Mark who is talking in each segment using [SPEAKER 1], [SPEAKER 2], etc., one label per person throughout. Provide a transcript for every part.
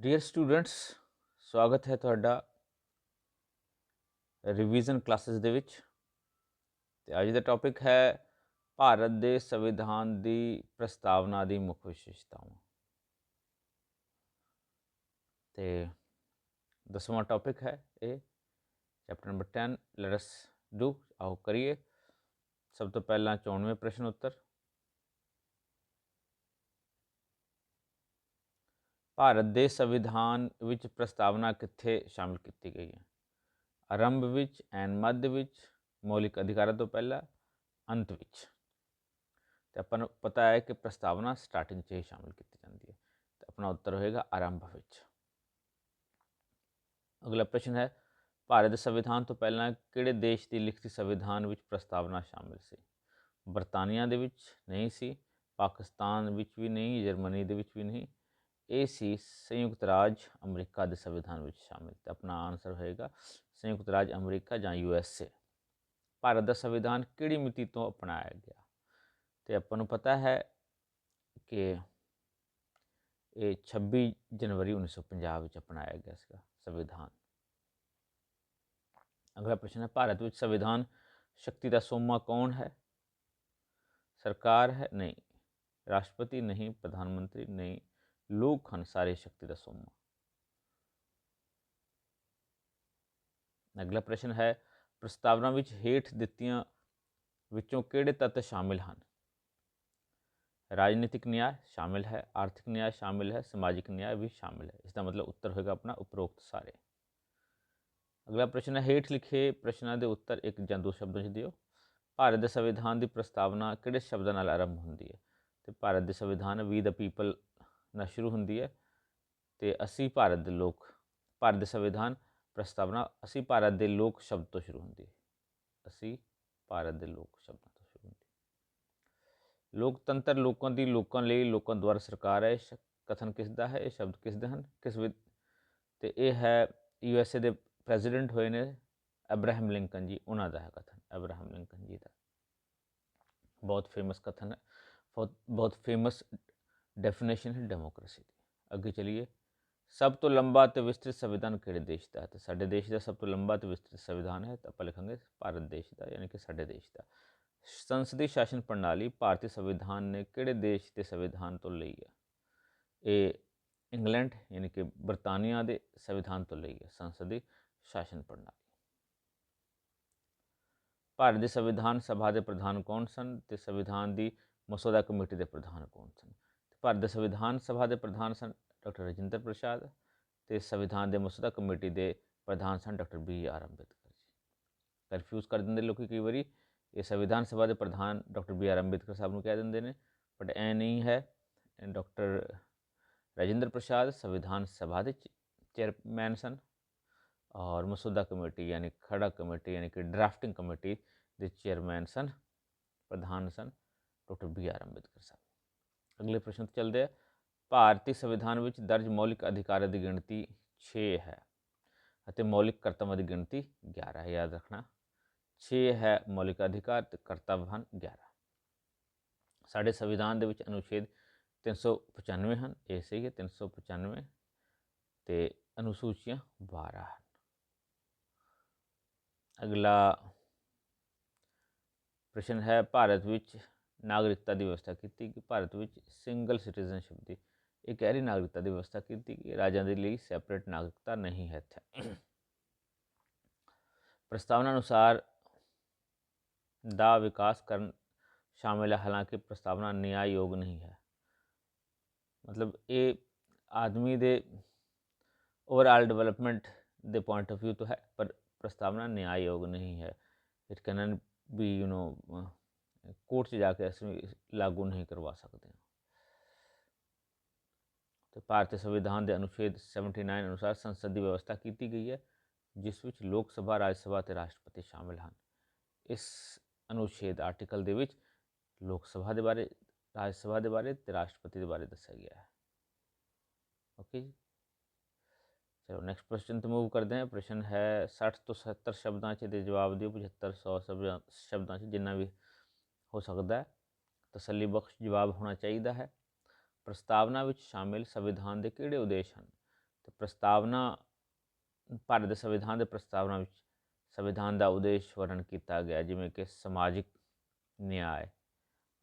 [SPEAKER 1] Dear students ਸਵਾਗਤ ਹੈ ਤੁਹਾਡਾ ਰਿਵੀਜ਼ਨ ਕਲਾਸਿਸ ਦੇ ਵਿੱਚ। ਤੇ ਅੱਜ ਦਾ ਟੌਪਿਕ ਹੈ ਭਾਰਤ ਦੇ ਸੰਵਿਧਾਨ ਦੀ ਪ੍ਰਸਤਾਵਨਾ ਦੀ ਮੁੱਖ ਵਿਸ਼ੇਸ਼ਤਾਵਾਂ। ਤੇ ਦਸਵਾਂ ਟੌਪਿਕ ਹੈ ਇਹ chapter number 10 let us do ਆਓ ਕਰੀਏ। ਸਭ ਤੋਂ ਪਹਿਲਾਂ 94 ਪ੍ਰਸ਼ਨ ਉੱਤਰ। ਭਾਰਤ ਦੇ ਸੰਵਿਧਾਨ ਵਿੱਚ ਪ੍ਰਸਤਾਵਨਾ ਕਿੱਥੇ ਸ਼ਾਮਿਲ ਕੀਤੀ ਗਈ ਹੈ ਆਰੰਭ ਵਿੱਚ ਐਨ ਮੱਧ ਵਿੱਚ ਮੌਲਿਕ ਅਧਿਕਾਰਾਂ ਤੋਂ ਪਹਿਲਾਂ ਅੰਤ ਵਿੱਚ ਤੇ ਆਪਾਂ ਨੂੰ ਪਤਾ ਹੈ ਕਿ ਪ੍ਰਸਤਾਵਨਾ ਸਟਾਰਟਿੰਗ 'ਚ ਹੀ ਸ਼ਾਮਿਲ ਕੀਤੀ ਜਾਂਦੀ ਹੈ ਤੇ ਆਪਣਾ ਉੱਤਰ ਹੋਏਗਾ ਆਰੰਭ ਵਿੱਚ ਅਗਲਾ ਪ੍ਰਸ਼ਨ ਹੈ ਭਾਰਤ ਦੇ ਸੰਵਿਧਾਨ ਤੋਂ ਪਹਿਲਾਂ ਕਿਹੜੇ ਦੇਸ਼ ਦੀ ਲਿਖਤੀ ਸੰਵਿਧਾਨ ਵਿੱਚ ਪ੍ਰਸਤਾਵਨਾ ਸ਼ਾਮਿਲ ਸੀ ਬਰਤਾਨੀਆ ਦੇ ਵਿੱਚ ਨਹੀਂ ਸੀ ਪਾਕਿਸਤਾਨ ਵਿੱਚ ਵੀ ਨਹੀਂ ਜਰਮਨੀ ਦੇ ਵਿੱਚ ਵੀ ਨਹੀਂ ਇਹ ਸੀ ਸੰਯੁਕਤ ਰਾਜ ਅਮਰੀਕਾ ਦੇ ਸੰਵਿਧਾਨ ਵਿੱਚ ਸ਼ਾਮਿਲ ਤੇ ਆਪਣਾ ਆਨਸਰ ਹੋਏਗਾ ਸੰਯੁਕਤ ਰਾਜ ਅਮਰੀਕਾ ਜਾਂ ਯੂ ਐਸ ਏ ਭਾਰਤ ਦਾ ਸੰਵਿਧਾਨ ਕਿਹੜੀ ਮਿਤੀ ਤੋਂ ਅਪਣਾਇਆ ਗਿਆ ਤੇ ਆਪਾਂ ਨੂੰ ਪਤਾ ਹੈ ਕਿ ਇਹ 26 ਜਨਵਰੀ 1950 ਵਿੱਚ ਅਪਣਾਇਆ ਗਿਆ ਸੀਗਾ ਸੰਵਿਧਾਨ ਅਗਲਾ ਪ੍ਰਸ਼ਨ ਹੈ ਭਾਰਤ ਵਿੱਚ ਸੰਵਿਧਾਨ ਸ਼ਕਤੀ ਦਾ ਸੋਮਾ ਕੌਣ ਹੈ ਸਰਕਾਰ ਹੈ ਨਹੀਂ ਰਾਸ਼ਟਰਪਤੀ ਨਹੀਂ ਪ੍ਰਧਾਨ ਮੰਤਰੀ ਨਹੀਂ ਲੋਕ ਹਨ ਸਾਰੇ ਸ਼ਕਤੀ ਦਾ ਸੋਮਾ। ਅਗਲਾ ਪ੍ਰਸ਼ਨ ਹੈ, ਪ੍ਰਸਤਾਵਨਾ ਵਿੱਚ ਹੇਠ ਦਿੱਤੀਆਂ ਵਿੱਚੋਂ ਕਿਹੜੇ ਤੱਤ ਸ਼ਾਮਿਲ ਹਨ? ਰਾਜਨੀਤਿਕ ਨਿਆਂ ਸ਼ਾਮਿਲ ਹੈ, ਆਰਥਿਕ ਨਿਆਂ ਸ਼ਾਮਿਲ ਹੈ, ਸਮਾਜਿਕ ਨਿਆਂ ਵੀ ਸ਼ਾਮਿਲ ਹੈ। ਇਸ ਦਾ ਮਤਲਬ ਉੱਤਰ ਹੋਏਗਾ ਆਪਣਾ ਉਪਰੋਕਤ ਸਾਰੇ। ਅਗਲਾ ਪ੍ਰਸ਼ਨ ਹੈ, ਹੇਠ ਲਿਖੇ ਪ੍ਰਸ਼ਨਾਂ ਦੇ ਉੱਤਰ ਇੱਕ ਜਾਂ ਦੋ ਸ਼ਬਦਾਂ 'ਚ ਦਿਓ। ਭਾਰਤ ਦੇ ਸੰਵਿਧਾਨ ਦੀ ਪ੍ਰਸਤਾਵਨਾ ਕਿਹੜੇ ਸ਼ਬਦਾਂ ਨਾਲ ਆਰੰਭ ਹੁੰਦੀ ਹੈ? ਤੇ ਭਾਰਤ ਦੇ ਸੰਵਿਧਾਨ ਵੀ ਦਾ ਪੀਪਲ ਨਾਲ ਸ਼ੁਰੂ ਹੁੰਦੀ ਹੈ ਤੇ ਅਸੀਂ ਭਾਰਤ ਦੇ ਲੋਕ, ਭਾਰਤ ਦੇ ਸੰਵਿਧਾਨ ਪ੍ਰਸਤਾਵਨਾ ਅਸੀਂ ਭਾਰਤ ਦੇ ਲੋਕ ਸ਼ਬਦ ਤੋਂ ਸ਼ੁਰੂ ਹੁੰਦੀ ਹੈ। ਅਸੀਂ ਭਾਰਤ ਦੇ ਲੋਕ ਸ਼ਬਦਾਂ ਤੋਂ ਸ਼ੁਰੂ ਹੁੰਦੀ ਹੈ। ਲੋਕਤੰਤਰ ਲੋਕਾਂ ਦੀ ਲੋਕਾਂ ਲਈ ਲੋਕਾਂ ਦੁਆਰਾ ਸਰਕਾਰ ਹੈ ਇਹ ਕਥਨ ਕਿਸ ਦਾ ਹੈ, ਇਹ ਸ਼ਬਦ ਕਿਸ ਦੇ ਹਨ? ਕਿਸ ਤੇ ਇਹ ਹੈ ਯੂ ਐਸ ਏ ਦੇ ਪ੍ਰੈਜ਼ੀਡੈਂਟ ਹੋਏ ਨੇ ਅਬਰਾਹਮ ਲਿੰਕਨ ਜੀ, ਉਹਨਾਂ ਦਾ ਹੈ ਕਥਨ, ਅਬਰਾਹਮ ਲਿੰਕਨ ਜੀ ਦਾ। ਬਹੁਤ ਫੇਮਸ ਕਥਨ ਹੈ, ਬਹੁਤ ਬਹੁਤ ਫੇਮਸ ਡੈਫੀਨੇਸ਼ਨ ਹੈ ਡੈਮੋਕ੍ਰੇਸੀ ਦੀ ਅੱਗੇ ਚਲੀਏ ਸਭ ਤੋਂ ਲੰਬਾ ਤੇ ਵਿਸਤ੍ਰਿਤ ਸੰਵਿਧਾਨ ਕਿਹੜੇ ਦੇਸ਼ ਦਾ ਹੈ ਤੇ ਸਾਡੇ ਦੇਸ਼ ਦਾ ਸਭ ਤੋਂ ਲੰਬਾ ਤੇ ਵਿਸਤ੍ਰਿਤ ਸੰਵਿਧਾਨ ਹੈ ਤਾਂ ਆਪਾਂ ਲਿਖਾਂਗੇ ਭਾਰਤ ਦੇਸ਼ ਦਾ ਯਾਨੀ ਕਿ ਸਾਡੇ ਦੇਸ਼ ਦਾ ਸੰਸਦੀ ਸ਼ਾਸਨ ਪ੍ਰਣਾਲੀ ਭਾਰਤੀ ਸੰਵਿਧਾਨ ਨੇ ਕਿਹੜੇ ਦੇਸ਼ ਦੇ ਸੰਵਿਧਾਨ ਤੋਂ ਲਈ ਹੈ ਇਹ ਇੰਗਲੈਂਡ ਯਾਨੀ ਕਿ ਬਰਤਾਨੀਆ ਦੇ ਸੰਵਿਧਾਨ ਤੋਂ ਲਈ ਹੈ ਸੰਸਦੀ ਸ਼ਾਸਨ ਪ੍ਰਣਾਲੀ ਭਾਰਤ ਦੇ ਸੰਵਿਧਾਨ ਸਭਾ ਦੇ ਪ੍ਰਧਾਨ ਕੌਣ ਸਨ ਤੇ ਸੰਵਿਧਾਨ ਦੀ ਮਸੌਦਾ ਕਮੇਟੀ ਦੇ ਪ੍ਰਧਾਨ ਕੌਣ ਸਨ ਭਾਰਤ ਦੇ ਸੰਵਿਧਾਨ ਸਭਾ ਦੇ ਪ੍ਰਧਾਨ ਸਨ ਡਾਕਟਰ ਰਜਿੰਦਰ ਪ੍ਰਸਾਦ ਤੇ ਸੰਵਿਧਾਨ ਦੇ ਮਸੌਦਾ ਕਮੇਟੀ ਦੇ ਪ੍ਰਧਾਨ ਸਨ doctor B R Ambedkar ji. Confuse ਕਰ ਦਿੰਦੇ ਲੋਕੀ ਕਈ ਵਾਰੀ, ਇਹ ਸੰਵਿਧਾਨ ਸਭਾ ਦੇ ਪ੍ਰਧਾਨ ਡਾਕਟਰ ਬੀ ਆਰ ਅੰਬੇਦਕਰ ਸਾਹਿਬ ਨੂੰ ਕਹਿ ਦਿੰਦੇ ਨੇ ਬਟ ਐ ਨਹੀਂ ਹੈ। ਡਾਕਟਰ ਰਾਜਿੰਦਰ ਪ੍ਰਸਾਦ ਸੰਵਿਧਾਨ ਸਭਾ ਦੇ ਚੇਅਰਮੈਨ ਸਨ ਔਰ ਮਸੌਦਾ ਕਮੇਟੀ ਯਾਨੀ ਖੜਾ ਕਮੇਟੀ ਯਾਨੀ ਕਿ ਡਰਾਫਟਿੰਗ ਕਮੇਟੀ ਦੇ ਚੇਅਰਮੈਨ ਸਨ, ਪ੍ਰਧਾਨ ਸਨ ਡਾਕਟਰ ਬੀ ਆਰ ਅੰਬੇਦਕਰ ਸਾਹਿਬ। ਅਗਲੇ ਪ੍ਰਸ਼ਨ ਤੇ ਚੱਲਦੇ ਆ। ਭਾਰਤੀ ਸੰਵਿਧਾਨ ਵਿੱਚ ਦਰਜ ਮੌਲਿਕ ਅਧਿਕਾਰਾਂ ਦੀ ਗਿਣਤੀ 6 ਹੈ ਅਤੇ ਮੌਲਿਕ ਕਰਤੱਵਾਂ ਦੀ ਗਿਣਤੀ 11 ਹੈ, ਯਾਦ ਰੱਖਣਾ। 6 ਹੈ ਮੌਲਿਕ ਅਧਿਕਾਰ ਤੇ ਕਰਤੱਵ ਹਨ 11 ਸਾਡੇ ਸੰਵਿਧਾਨ ਦੇ ਵਿੱਚ ਅਨੁਛੇਦ 395 ਹਨ, ਇਹ ਸਹੀ ਹੈ। 395 ਤੇ ਅਨੁਸੂਚੀਆਂ 12 ਹਨ। ਅਗਲਾ ਪ੍ਰਸ਼ਨ ਹੈ, ਭਾਰਤ ਵਿੱਚ ਨਾਗਰਿਕਤਾ ਦੀ ਵਿਵਸਥਾ ਕੀਤੀ ਕਿ ਭਾਰਤ ਵਿੱਚ ਸਿੰਗਲ ਸਿਟੀਜ਼ਨਸ਼ਿਪ ਦੀ। ਇਹ ਗਹਿਰੀ ਨਾਗਰਿਕਤਾ ਦੀ ਵਿਵਸਥਾ ਕੀਤੀ ਕਿ ਰਾਜਾਂ ਦੇ ਲਈ ਸੈਪਰੇਟ ਨਾਗਰਿਕਤਾ ਨਹੀਂ ਹੈ ਇੱਥੇ। ਪ੍ਰਸਤਾਵਨਾ ਅਨੁਸਾਰ ਦਾ ਵਿਕਾਸ ਕਰਨ ਸ਼ਾਮਿਲ ਹੈ ਹਾਲਾਂਕਿ ਪ੍ਰਸਤਾਵਨਾ ਨਿਆਂ ਯੋਗ ਨਹੀਂ ਹੈ। ਮਤਲਬ ਇਹ ਆਦਮੀ ਦੇ ਓਵਰਆਲ ਡਿਵੈਲਪਮੈਂਟ ਦੇ ਪੁਆਇੰਟ ਆਫ View ਤੋਂ ਹੈ, ਪਰ ਪ੍ਰਸਤਾਵਨਾ ਨਿਆਂ ਯੋਗ ਨਹੀਂ ਹੈ। It can we you know court 'ਚ ਜਾ ਕੇ ਅਸੀਂ ਲਾਗੂ ਨਹੀਂ ਕਰਵਾ ਸਕਦੇ। ਤੇ ਭਾਰਤੀ ਸੰਵਿਧਾਨ ਦੇ ਅਨੁਛੇਦ 79 ਅਨੁਸਾਰ ਸੰਸਦ ਦੀ ਵਿਵਸਥਾ ਕੀਤੀ ਗਈ ਹੈ, ਜਿਸ ਵਿੱਚ ਲੋਕ ਸਭਾ, ਰਾਜ ਸਭਾ ਤੇ ਰਾਸ਼ਟਰਪਤੀ ਸ਼ਾਮਿਲ ਹਨ। ਇਸ ਅਨੁਛੇਦ ਆਰਟੀਕਲ ਦੇ ਵਿੱਚ ਲੋਕ ਸਭਾ ਦੇ ਬਾਰੇ, ਰਾਜ ਸਭਾ ਦੇ ਬਾਰੇ ਤੇ ਰਾਸ਼ਟਰਪਤੀ ਦੇ ਬਾਰੇ ਦੱਸਿਆ ਗਿਆ ਹੈ। ਓਕੇ ਜੀ। ਚਲੋ ਨੈਕਸਟ ਪ੍ਰਸ਼ਨ ਤੇ ਮੂਵ ਕਰਦੇ ਹਾਂ। ਪ੍ਰਸ਼ਨ ਹੈ 60 ਤੋਂ 70 ਸ਼ਬਦਾਂ 'ਚ ਦੇ ਜਵਾਬ ਦਿਓ 75 100 ਸ਼ਬਦਾਂ 'ਚ ਜਿੰਨਾ ਵੀ ਹੋ ਸਕਦਾ ਹੈ। ਤਸੱਲੀ ਜਵਾਬ ਹੋਣਾ ਚਾਹੀਦਾ ਹੈ। ਪ੍ਰਸਤਾਵਨਾ ਵਿੱਚ ਸ਼ਾਮਿਲ ਸੰਵਿਧਾਨ ਦੇ ਕਿਹੜੇ ਉਦੇਸ਼ ਹਨ? ਤੇ ਪ੍ਰਸਤਾਵਨਾ, ਭਾਰਤ ਦੇ ਸੰਵਿਧਾਨ ਦੇ ਪ੍ਰਸਤਾਵਨਾ ਵਿੱਚ ਸੰਵਿਧਾਨ ਦਾ ਉਦੇਸ਼ ਵਰਣਨ ਕੀਤਾ ਗਿਆ, ਜਿਵੇਂ ਕਿ ਸਮਾਜਿਕ ਨਿਆਂ,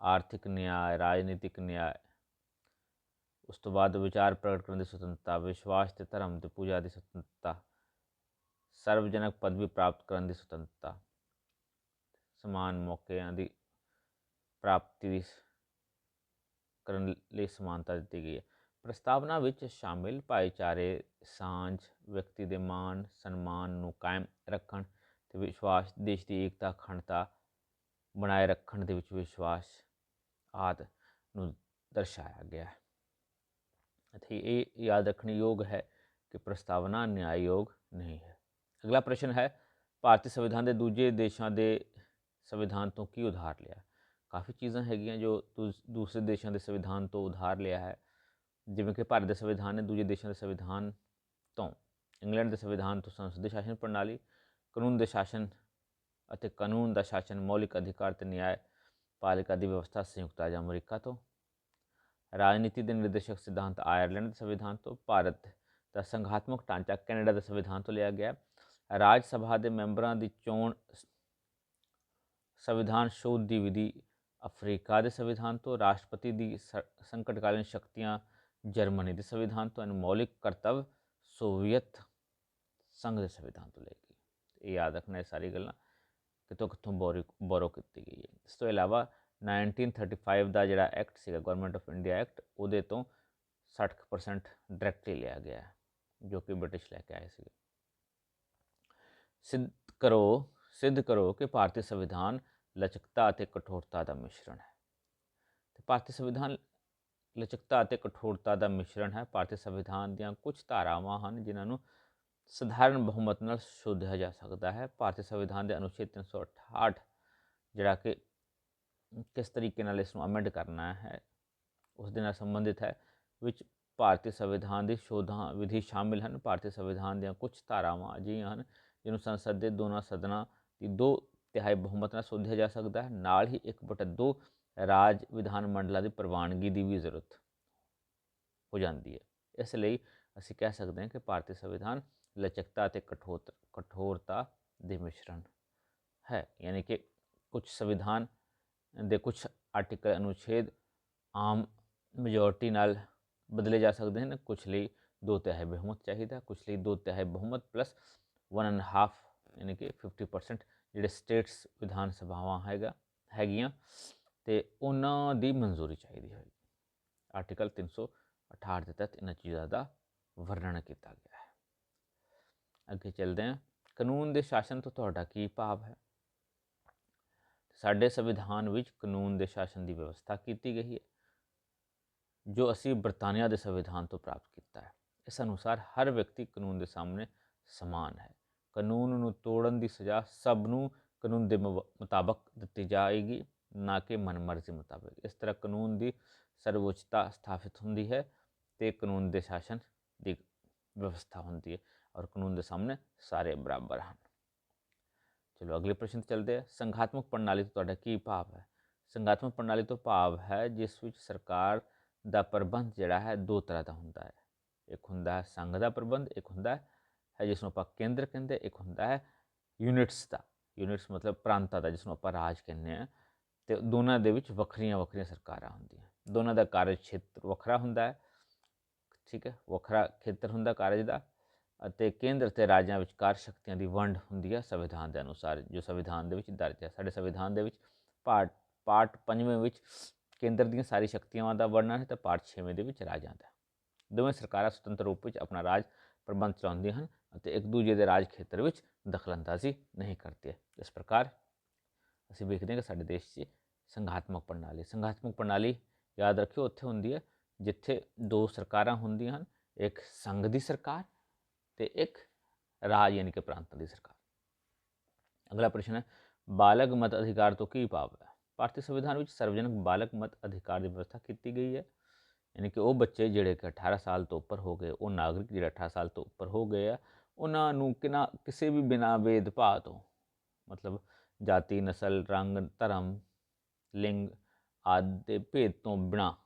[SPEAKER 1] ਆਰਥਿਕ ਨਿਆਂ, ਰਾਜਨੀਤਿਕ ਨਿਆਂ। ਉਸ ਤੋਂ ਬਾਅਦ ਵਿਚਾਰ ਪ੍ਰਗਟ ਕਰਨ ਦੀ ਸੁਤੰਤਰਤਾ, ਵਿਸ਼ਵਾਸ ਤੇ ਧਰਮ ਤੇ ਪੂਜਾ ਦੀ ਸੁਤੰਤਰਤਾ, ਸਰਵਜਨਕ ਪਦਵੀ ਪ੍ਰਾਪਤ ਕਰਨ ਦੀ ਸੁਤੰਤਰਤਾ, ਸਮਾਨ ਮੌਕਿਆਂ ਦੀ ਪ੍ਰਾਪਤੀ ਦੀ ਕਰਨ ਲਈ ਸਮਾਨਤਾ ਦਿੱਤੀ ਗਈ ਹੈ। ਪ੍ਰਸਤਾਵਨਾ ਵਿੱਚ ਸ਼ਾਮਿਲ ਭਾਈਚਾਰੇ, ਸਾਂਝ, ਵਿਅਕਤੀ ਦੇ ਮਾਣ, ਸਨਮਾਨ ਨੂੰ ਕਾਇਮ ਰੱਖਣ ਤੇ ਵਿਸ਼ਵਾਸ, ਦੇਸ਼ ਦੀ ਏਕਤਾ, ਅਖੰਡਤਾ ਬਣਾਏ ਰੱਖਣ ਦੇ ਵਿੱਚ ਵਿਸ਼ਵਾਸ ਆਦ ਨੂੰ ਦਰਸਾਇਆ ਗਿਆ ਹੈ। ਅਤੇ ਇਹ ਯਾਦ ਰੱਖਣ ਯੋਗ ਹੈ ਕਿ ਪ੍ਰਸਤਾਵਨਾ ਨਿਆਂਯੋਗ ਨਹੀਂ ਹੈ। ਅਗਲਾ ਪ੍ਰਸ਼ਨ ਹੈ, ਭਾਰਤੀ ਸੰਵਿਧਾਨ ਦੇ ਦੂਜੇ ਦੇਸ਼ਾਂ ਦੇ ਸੰਵਿਧਾਨ ਤੋਂ ਕੀ ਉਧਾਰ ਲਿਆ? ਕਾਫੀ ਚੀਜ਼ਾਂ ਹੈਗੀਆਂ ਜੋ ਦੂਸਰੇ ਦੇਸ਼ਾਂ ਦੇ ਸੰਵਿਧਾਨ ਤੋਂ ਉਧਾਰ ਲਿਆ ਹੈ। ਜਿਵੇਂ ਕਿ ਭਾਰਤ ਦੇ ਸੰਵਿਧਾਨ ਨੇ ਦੂਜੇ ਦੇਸ਼ਾਂ ਦੇ ਸੰਵਿਧਾਨ ਤੋਂ, ਇੰਗਲੈਂਡ ਦੇ ਸੰਵਿਧਾਨ ਤੋਂ ਸੰਸਦੀ ਸ਼ਾਸਨ ਪ੍ਰਣਾਲੀ, ਕਾਨੂੰਨ ਦੇ ਸ਼ਾਸਨ ਅਤੇ ਕਾਨੂੰਨ ਦਾ ਸ਼ਾਸਨ ਮੌਲਿਕ ਅਧਿਕਾਰ ਤੇ ਨਿਆਂ, ਪਾਲਿਕਾ ਦੀ ਵਿਵਸਥਾ ਸੰਯੁਕਤ ਰਾਜ ਅਮਰੀਕਾ ਤੋਂ, ਰਾਜਨੀਤੀ ਦੇ ਨਿਰਦੇਸ਼ਕ ਸਿਧਾਂਤ ਆਇਰਲੈਂਡ ਦੇ ਸੰਵਿਧਾਨ ਤੋਂ, ਭਾਰਤ ਦਾ ਸੰਘਾਤਮਕ ਢਾਂਚਾ ਕੈਨੇਡਾ ਦੇ ਸੰਵਿਧਾਨ ਤੋਂ ਲਿਆ ਗਿਆ। ਰਾਜ ਸਭਾ ਦੇ ਮੈਂਬਰਾਂ ਦੀ ਚੋਣ ਸੰਵਿਧਾਨ ਸ਼ੋਧ ਦੀ ਵਿਧੀ ਅਫਰੀਕਾ ਦੇ ਸੰਵਿਧਾਨ ਤੋਂ, ਰਾਸ਼ਟਰਪਤੀ ਦੀ ਸੰਕਟਕਾਲੀਨ ਸ਼ਕਤੀਆਂ ਜਰਮਨੀ ਦੇ ਸੰਵਿਧਾਨ ਤੋਂ ਅਨਮੌਲਿਕ ਕਰਤੱਵ ਸੋਵੀਅਤ ਸੰਘ ਦੇ ਸੰਵਿਧਾਨ ਤੋਂ ਲੈ ਕੇ। ਇਹ ਯਾਦ ਰੱਖਣਾ ਇਹ ਸਾਰੀ ਗੱਲਾਂ ਕਿਤੋਂ ਕਿਤੋਂ ਬੋਰੋ ਬੋਰੋ ਕੀਤੀ ਗਈ ਹੈ। ਇਸ ਤੋਂ ਇਲਾਵਾ 1935 ਦਾ ਜਿਹੜਾ ਐਕਟ ਸੀਗਾ ਗਵਰਨਮੈਂਟ ਆਫ ਇੰਡੀਆ ਐਕਟ ਉਹਦੇ ਤੋਂ 60% ਡਾਇਰੈਕਟਲੀ ਲਿਆ ਗਿਆ, ਜੋ ਕਿ ਬ੍ਰਿਟਿਸ਼ ਲੈ ਕੇ ਆਏ ਸੀਗੇ। ਸਿੱਧ ਕਰੋ ਸਿੱਧ ਕਰੋ ਕਿ ਭਾਰਤੀ ਸੰਵਿਧਾਨ ਲਚਕਤਾ ਅਤੇ ਕਠੋਰਤਾ ਦਾ ਮਿਸ਼ਰਣ ਹੈ। ਤੇ ਭਾਰਤੀ ਸੰਵਿਧਾਨ ਲਚਕਤਾ ਅਤੇ ਕਠੋਰਤਾ ਦਾ ਮਿਸ਼ਰਣ ਹੈ। ਭਾਰਤੀ ਸੰਵਿਧਾਨ ਦੀਆਂ ਕੁਝ ਧਾਰਾਵਾਂ ਹਨ ਜਿਨ੍ਹਾਂ ਨੂੰ ਸਧਾਰਨ ਬਹੁਮਤ ਨਾਲ ਸੋਧਿਆ ਜਾ ਸਕਦਾ ਹੈ। ਭਾਰਤੀ ਸੰਵਿਧਾਨ ਦੇ ਅਨੁਛੇਦ 368 ਜਿਹੜਾ ਕਿ ਕਿਸ ਤਰੀਕੇ ਨਾਲ ਇਸ ਨੂੰ ਅਮੈਂਡ ਕਰਨਾ ਹੈ, ਉਸ ਦੇ ਨਾਲ ਸੰਬੰਧਿਤ ਹੈ, ਵਿੱਚ ਭਾਰਤੀ ਸੰਵਿਧਾਨ ਦੀ ਸ਼ੋਧਾਂ ਵਿਧੀ ਸ਼ਾਮਿਲ ਹਨ। ਭਾਰਤੀ ਸੰਵਿਧਾਨ ਦੀਆਂ ਕੁਝ ਧਾਰਾਵਾਂ ਅਜਿਹੀਆਂ ਹਨ, ਜਿਹਨੂੰ ਸੰਸਦ ਦੇ ਦੋਨਾਂ ਸਦਨਾਂ ਦੀ ਦੋ ਤਿਹਾਈ ਬਹੁਮਤ ਨਾਲ ਸੋਧਿਆ ਜਾ ਸਕਦਾ ਹੈ। ਨਾਲ ਹੀ 1/2 ਰਾਜ ਵਿਧਾਨ ਮੰਡਲਾਂ ਦੀ ਪ੍ਰਵਾਨਗੀ ਦੀ ਵੀ ਜ਼ਰੂਰਤ ਹੋ ਜਾਂਦੀ ਹੈ। ਇਸ ਲਈ ਅਸੀਂ ਕਹਿ ਸਕਦੇ ਹਾਂ ਕਿ ਭਾਰਤੀ ਸੰਵਿਧਾਨ ਲਚਕਤਾ ਅਤੇ ਕਠੋਰ ਕਠੋਰਤਾ ਦੇ ਮਿਸ਼ਰਣ ਹੈ। ਯਾਨੀ ਕਿ ਕੁਝ ਸੰਵਿਧਾਨ ਦੇ ਕੁਝ ਆਰਟੀਕਲ ਅਨੁਛੇਦ ਆਮ ਮੈਜੋਰਟੀ ਨਾਲ ਬਦਲੇ ਜਾ ਸਕਦੇ ਹਨ। ਕੁਝ ਲਈ ਦੋ ਤਿਹਾਈ ਬਹੁਮਤ ਚਾਹੀਦਾ ਕੁਝ ਲਈ ਦੋ ਤਿਹਾਈ ਬਹੁਮਤ ਪਲੱਸ 1 ਐਂਡ ਹਾਫ ਯਾਨੀ ਕਿ 50% ਜਿਹੜੇ ਸਟੇਟਸ ਵਿਧਾਨ ਸਭਾਵਾਂ ਹੈਗਾ ਹੈਗੀਆਂ ਤੇ ਉਹਨਾਂ ਦੀ ਮਨਜ਼ੂਰੀ ਚਾਹੀਦੀ ਹੋਏਗੀ ਆਰਟੀਕਲ 368 ਦੇ ਤਹਿਤ ਇਹਨਾਂ ਚੀਜ਼ਾਂ ਦਾ ਵਰਣਨ ਕੀਤਾ ਗਿਆ ਹੈ ਅੱਗੇ ਚੱਲਦੇ ਹਾਂ ਕਾਨੂੰਨ ਦੇ ਸ਼ਾਸਨ ਤੋਂ ਤੁਹਾਡਾ ਕੀ ਭਾਵ ਹੈ ਸਾਡੇ ਸੰਵਿਧਾਨ ਵਿੱਚ ਕਾਨੂੰਨ ਦੇ ਸ਼ਾਸਨ ਦੀ ਵਿਵਸਥਾ ਕੀਤੀ ਗਈ ਹੈ ਜੋ ਅਸੀਂ ਬਰਤਾਨੀਆ ਦੇ ਸੰਵਿਧਾਨ ਤੋਂ ਪ੍ਰਾਪਤ ਕੀਤਾ ਹੈ ਇਸ ਅਨੁਸਾਰ ਹਰ ਵਿਅਕਤੀ ਕਾਨੂੰਨ ਦੇ ਸਾਹਮਣੇ ਸਮਾਨ ਹੈ ਕਾਨੂੰਨ ਨੂੰ ਤੋੜਨ ਦੀ ਸਜ਼ਾ ਸਭ ਨੂੰ ਕਾਨੂੰਨ ਦੇ ਮੁਤਾਬਕ ਦਿੱਤੀ ਜਾਏਗੀ, ਨਾ ਕਿ ਮਨਮਰਜ਼ੀ ਮੁਤਾਬਕ। ਇਸ ਤਰ੍ਹਾਂ ਕਾਨੂੰਨ ਦੀ ਸਰਵਉੱਚਤਾ ਸਥਾਪਿਤ ਹੁੰਦੀ ਹੈ ਤੇ ਕਾਨੂੰਨ ਦੇ ਸ਼ਾਸਨ ਦੀ ਵਿਵਸਥਾ ਹੁੰਦੀ ਹੈ ਔਰ ਕਾਨੂੰਨ ਦੇ ਸਾਹਮਣੇ ਸਾਰੇ ਬਰਾਬਰ ਹਨ। ਚਲੋ ਅਗਲੇ ਪ੍ਰਸ਼ਨ ਤੇ ਚਲਦੇ ਹਾਂ। ਸੰਘਾਤਮਕ ਪ੍ਰਣਾਲੀ ਤੋਂ ਤੁਹਾਡਾ ਕੀ ਭਾਵ ਹੈ? ਸੰਘਾਤਮਕ ਪ੍ਰਣਾਲੀ ਤੋਂ ਭਾਵ ਹੈ ਜਿਸ ਵਿੱਚ ਸਰਕਾਰ ਦਾ ਪ੍ਰਬੰਧ ਜਿਹੜਾ ਹੈ ਦੋ ਤਰ੍ਹਾਂ ਦਾ ਹੁੰਦਾ ਹੈ। ਇੱਕ ਹੁੰਦਾ ਹੈ ਸੰਘ ਦਾ ਪ੍ਰਬੰਧ, ਇੱਕ ਹੁੰਦਾ ਹੈ ਹੈ ਜਿਸ ਨੂੰ ਆਪਾਂ ਕੇਂਦਰ ਕਹਿੰਦੇ ਇੱਕ ਹੁੰਦਾ ਹੈ ਯੂਨਿਟਸ ਦਾ। ਯੂਨਿਟਸ ਮਤਲਬ ਪ੍ਰਾਂਤਾਂ ਦਾ, ਜਿਸ ਨੂੰ ਆਪਾਂ ਰਾਜ ਕਹਿੰਦੇ ਆ ਤੇ ਦੋਨਾਂ ਦੇ ਵਿੱਚ ਵੱਖਰੀਆਂ ਵੱਖਰੀਆਂ ਸਰਕਾਰਾਂ ਹੁੰਦੀਆਂ। ਦੋਨਾਂ ਦਾ ਕਾਰਜ ਖੇਤਰ ਵੱਖਰਾ ਹੁੰਦਾ ਹੈ। ਠੀਕ ਹੈ? ਵੱਖਰਾ ਖੇਤਰ ਹੁੰਦਾ ਕਾਰਜ ਦਾ ਅਤੇ ਕੇਂਦਰ ਤੇ ਰਾਜਾਂ ਵਿਚਕਾਰ ਸ਼ਕਤੀਆਂ ਦੀ ਵੰਡ ਹੁੰਦੀ ਹੈ ਸੰਵਿਧਾਨ ਦੇ ਅਨੁਸਾਰ, ਜੋ ਸੰਵਿਧਾਨ ਦੇ ਵਿੱਚ ਦਰਜ ਹੈ। ਸਾਡੇ ਸੰਵਿਧਾਨ ਦੇ ਵਿੱਚ ਪਾਰਟ ਪਾਰਟ 5ਵੇਂ ਵਿੱਚ ਕੇਂਦਰ ਦੀਆਂ ਸਾਰੀ ਸ਼ਕਤੀਆਂ ਦਾ ਵਰਣਨ ਹੈ ਤੇ ਪਾਰਟ 6ਵੇਂ ਦੇ ਵਿੱਚ ਰਾਜਾਂ ਦਾ। ਦੋਵੇਂ ਸਰਕਾਰਾਂ ਸੁਤੰਤਰ ਰੂਪ ਵਿੱਚ ਆਪਣਾ ਰਾਜ ਪ੍ਰਬੰਧ ਚਲਾਉਂਦੀਆਂ ਹਨ। ਅਤੇ ਇੱਕ ਦੂਜੇ ਦੇ ਰਾਜ ਖੇਤਰ ਵਿੱਚ ਦਖਲਅੰਦਾਜ਼ੀ ਨਹੀਂ ਕਰਦੀਆਂ ਇਸ ਪ੍ਰਕਾਰ ਅਸੀਂ ਵੇਖਦੇ ਹਾਂ ਕਿ ਸਾਡੇ ਦੇਸ਼ 'ਚ ਸੰਘਾਤਮਕ ਪ੍ਰਣਾਲੀ ਸੰਘਾਤਮਕ ਪ੍ਰਣਾਲੀ ਯਾਦ ਰੱਖਿਓ, ਉੱਥੇ ਹੁੰਦੀ ਹੈ ਜਿੱਥੇ ਦੋ ਸਰਕਾਰਾਂ ਹੁੰਦੀਆਂ ਹਨ, ਇੱਕ ਸੰਘ ਦੀ ਸਰਕਾਰ ਤੇ ਇੱਕ ਰਾਜ ਯਾਨੀ ਕਿ ਪ੍ਰਾਂਤਾਂ ਦੀ ਸਰਕਾਰ। ਅਗਲਾ ਪ੍ਰਸ਼ਨ ਹੈ, ਬਾਲਗ ਮਤ ਅਧਿਕਾਰ ਤੋਂ ਕੀ ਭਾਵ ਹੈ? ਭਾਰਤੀ ਸੰਵਿਧਾਨ ਵਿੱਚ ਸਰਵਜਨਕ ਬਾਲਗ ਮਤ ਅਧਿਕਾਰ ਦੀ ਵਿਵਸਥਾ ਕੀਤੀ ਗਈ ਹੈ। ਯਾਨੀ ਕਿ ਉਹ ਬੱਚੇ ਜਿਹੜੇ ਕਿ 18 ਸਾਲ ਤੋਂ ਉੱਪਰ ਹੋ ਗਏ, ਉਹ ਨਾਗਰਿਕ ਜਿਹੜੇ 18 ਸਾਲ ਤੋਂ ਉੱਪਰ ਹੋ ਗਏ ਆ ਉਹਨਾਂ ਨੂੰ ਕਿਨਾ, ਕਿਸੇ ਵੀ ਬਿਨਾ ਭੇਦਭਾਅ ਤੋਂ। ਮਤਲਬ ਜਾਤੀ, ਨਸਲ, ਰੰਗ, ਧਰਮ, ਲਿੰਗ ਆਦਿ ਦੇ ਭੇਦ ਤੋਂ ਬਿਨਾ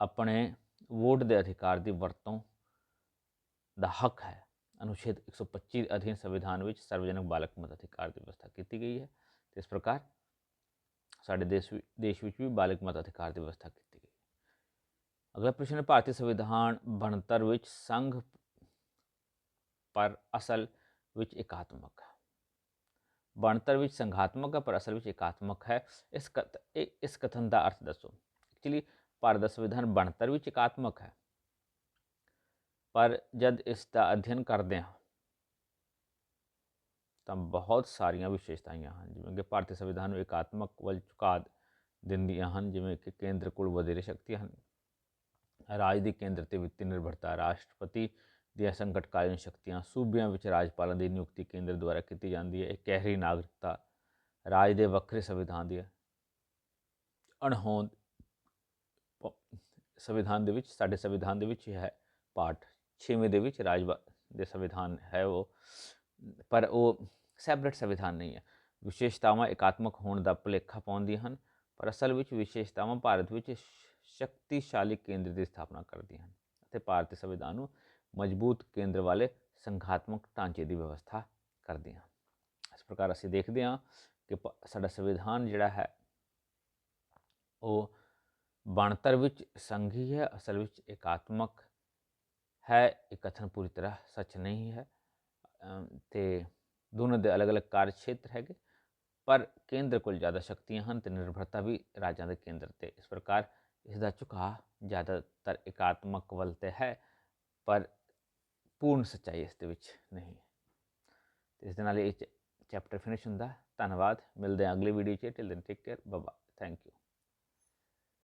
[SPEAKER 1] ਆਪਣੇ ਵੋਟ ਦੇ ਅਧਿਕਾਰ ਦੀ ਵਰਤੋਂ ਦਾ ਹੱਕ ਹੈ। ਅਨੁਛੇਦ 125 ਅਧੀਨ ਸੰਵਿਧਾਨ ਵਿੱਚ ਸਰਵਜਨਕ ਬਾਲਕ ਮਤ ਅਧਿਕਾਰ ਦੀ ਵਿਵਸਥਾ ਕੀਤੀ ਗਈ ਹੈ। ਤੇ ਇਸ ਪ੍ਰਕਾਰ ਸਾਡੇ ਦੇਸ਼ ਵਿ- ਦੇਸ਼ ਵਿੱਚ ਵੀ ਬਾਲਕ ਮਤ ਅਧਿਕਾਰ ਦੀ ਵਿਵਸਥਾ ਕੀਤੀ ਗਈ ਅਗਲਾ ਪ੍ਰਸ਼ਨ ਹੈ, ਭਾਰਤੀ ਸੰਵਿਧਾਨ ਬਣਤਰ ਵਿੱਚ ਸੰਘ ਪਰ ਅਸਲ ਵਿੱਚ ਇਕਾਤਮਕ ਹੈ। ਬਣਤਰ ਵਿੱਚ ਸੰਘਾਤਮਕ ਹੈ, ਪਰ ਅਸਲ ਵਿੱਚ ਇਕਾਤਮਕ ਹੈ। ਇਸ ਇਸ ਕਥਨ ਦਾ ਅਰਥ ਦੱਸੋ। ਐਕਚੁਅਲੀ ਭਾਰਤ ਦਾ ਸੰਵਿਧਾਨ ਬਣਤਰ ਵਿੱਚ ਇਕਾਤਮਕ ਹੈ। ਪਰ ਜਦ ਇਸ ਦਾ ਅਧਿਐਨ ਕਰਦੇ ਹਾਂ, ਤਾਂ ਬਹੁਤ ਸਾਰੀਆਂ ਵਿਸ਼ੇਸ਼ਤਾਵਾਂ ਹਨ। ਜਿਵੇਂ ਕਿ ਭਾਰਤੀ ਸੰਵਿਧਾਨ ਨੂੰ ਇਕਾਤਮਕ ਵੱਲ ਝੁਕਾ ਦਿੰਦੀਆਂ ਹਨ, ਜਿਵੇਂ ਕਿ ਕੇਂਦਰ ਕੋਲ ਵਧੇਰੇ ਸ਼ਕਤੀਆਂ ਹਨ। ਰਾਜ ਦੀ ਕੇਂਦਰ ਤੇ ਵਿੱਤੀ ਨਿਰਭਰਤਾ, ਰਾਸ਼ਟਰਪਤੀ ਦੀਆਂ ਸੰਕਟਕਾਲੀਨ ਸ਼ਕਤੀਆਂ ਸੂਬਿਆਂ ਵਿੱਚ ਰਾਜਪਾਲਾਂ ਦੀ ਨਿਯੁਕਤੀ ਕੇਂਦਰ ਦੁਆਰਾ ਕੀਤੀ ਜਾਂਦੀ ਹੈ। ਇਹ ਕਹਿਰੀ ਨਾਗਰਿਕਤਾ ਰਾਜ ਦੇ ਵੱਖਰੇ ਸੰਵਿਧਾਨ ਦੀ ਅਣਹੋਂਦ ਸੰਵਿਧਾਨ ਦੇ ਵਿੱਚ, ਸਾਡੇ ਸੰਵਿਧਾਨ ਦੇ ਵਿੱਚ ਹੈ, ਪਾਠ 6ਵੇਂ ਦੇ ਵਿੱਚ ਰਾਜ ਦੇ ਸੰਵਿਧਾਨ ਹੈ ਉਹ। ਪਰ ਉਹ ਸੈਪਰੇਟ ਸੰਵਿਧਾਨ ਨਹੀਂ ਹੈ। ਵਿਸ਼ੇਸ਼ਤਾਵਾਂ ਇਕਾਤਮਕ ਹੋਣ ਦਾ ਭੁਲੇਖਾ ਪਾਉਂਦੀਆਂ ਹਨ, ਪਰ ਅਸਲ ਵਿੱਚ ਵਿਸ਼ੇਸ਼ਤਾਵਾਂ ਭਾਰਤ ਵਿੱਚ ਸ਼ਕਤੀਸ਼ਾਲੀ ਕੇਂਦਰ ਦੀ ਸਥਾਪਨਾ ਕਰਦੀਆਂ ਹਨ ਅਤੇ ਭਾਰਤੀ ਸੰਵਿਧਾਨ ਨੂੰ ਮਜ਼ਬੂਤ ਕੇਂਦਰ ਵਾਲੇ ਸੰਘਾਤਮਕ ਢਾਂਚੇ ਦੀ ਵਿਵਸਥਾ ਕਰਦੇ ਹਾਂ। ਇਸ ਪ੍ਰਕਾਰ ਅਸੀਂ ਦੇਖਦੇ ਹਾਂ ਕਿ ਪ- ਸਾਡਾ ਸੰਵਿਧਾਨ ਜਿਹੜਾ ਹੈ, ਉਹ ਬਣਤਰ ਵਿੱਚ ਸੰਘੀ ਹੈ, ਅਸਲ ਵਿੱਚ ਇਕਾਤਮਕ ਹੈ, ਇਹ ਕਥਨ ਪੂਰੀ ਤਰ੍ਹਾਂ ਸੱਚ ਨਹੀਂ ਹੈ। ਅਮ, ਤੇ ਦੋਨੋਂ ਦੇ ਅਲੱਗ-ਅਲੱਗ ਕਾਰਜ ਖੇਤਰ ਹੈਗੇ, ਪਰ ਕੇਂਦਰ ਕੋਲ ਜ਼ਿਆਦਾ ਸ਼ਕਤੀਆਂ ਹਨ ਤੇ ਨਿਰਭਰਤਾ ਵੀ ਰਾਜਾਂ ਦੇ ਕੇਂਦਰ ਤੇ। ਇਸ ਪ੍ਰਕਾਰ ਇਸ ਦਾ ਝੁਕਾਅ ਜ਼ਿਆਦਾਤਰ ਇਕਾਤਮਕ ਵੱਲ ਤੇ ਹੈ, ਪਰ ਪੂਰਨ ਸੱਚਾਈ ਇਸ ਦੇ ਵਿੱਚ ਨਹੀਂ। ਹੈ ਤੇ ਇਸ ਦੇ ਨਾਲ ਇਹ ਚੈਪਟਰ ਫਿਨਿਸ਼ ਹੁੰਦਾ। ਧੰਨਵਾਦ। ਮਿਲਦੇ ਹਾਂ ਅਗਲੀ ਵੀਡੀਓ 'ਚ। ਟਿਲ ਦੈਨ ਟੇਕ ਕੇਅਰ ਬਾਬਾ ਥੈਂਕ ਯੂ